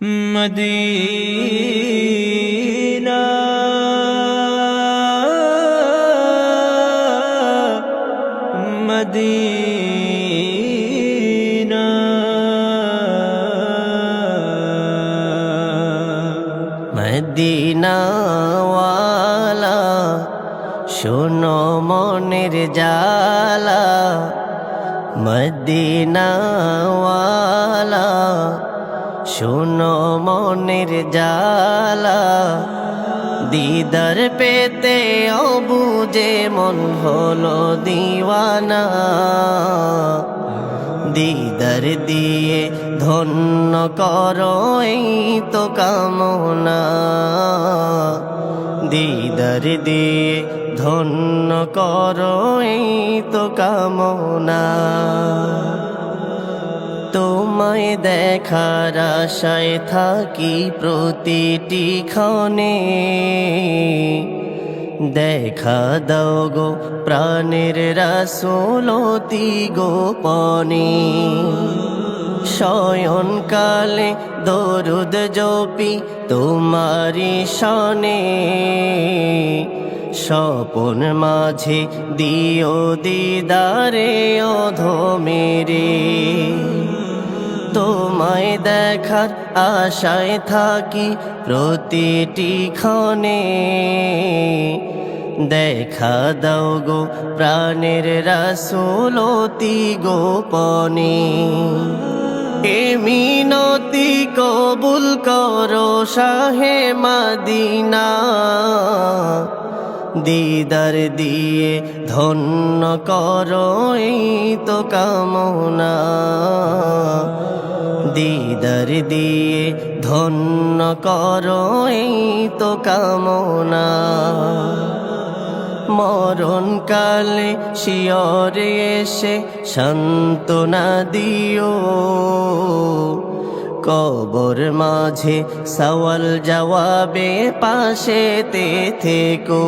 Medina. Medina. মদিনাওয়ালা শোনো মনের জালা মদিনাওয়ালা শোনো মনের জালা দিদার পেতে অবুজে মন হলো দিওয়ানা। দিদার দিয়ে ধন্য করো তো কামনা। দিদার দিয়ে ধন্য করো তো কামনা। তোমায় দেখার আশায় থাকি প্রতিটি ক্ষণে। দেখা দাও গো প্রাণের রাসোলতি গোপনে। শয়নকালে দরুদ জপি তোমারি শনে। স্বপন মাঝে দিও দিদারে অধমেরে। দেখার আশায় থাকি প্রতিটি ক্ষণে। দেখা দাও গো প্রাণের রাসুলতি গোপনে। এ মিনতি কবুল করো শাহে মাদিনা। দিদার দিয়ে ধন্য করো এই তো কামনা। দিদার দিয়ে ধন্য করো এই তো কামনা। মরণ কালে শিয়রে এসে সান্ত্বনা দিও। কবর মাঝে সওয়াল জবাবে পাশে তে থেকো।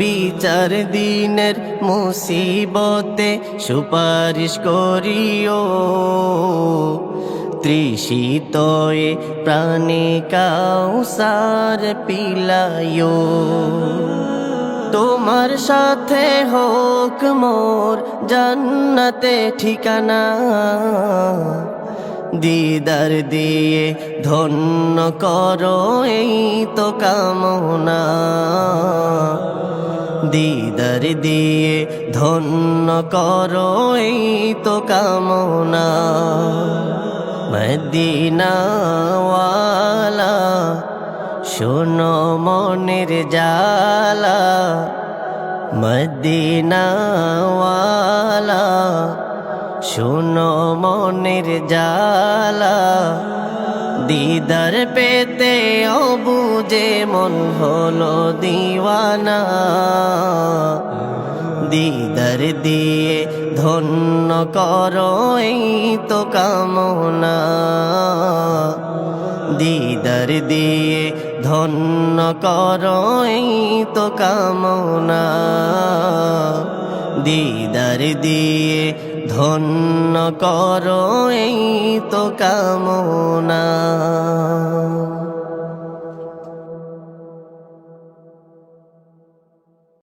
বিচার দিনের মুসিবতে সুপারিশ করিও। তৃষিতয়ে প্রাণে কাউসার পিলায়ো তোমার সাথে হোক মোর জান্নাতে ঠিকানা। দিদার দিয়ে ধন্য করো এই তো কামনা। দিদার দিয়ে ধন্য করো এই তো কামনা। মদিনাওয়ালা, শোনো মনের জালা মদিনাওয়ালা শোনো মনের জালা দিদার পেতে অবুজে মন হলো দিওয়ানা। দিদার দিয়ে ধন্য করো এই তো কামনা। দিদার দিয়ে ধন্য করো এই তো কামনা। দিদার দিয়ে ধন্য করো এই তো কামনা।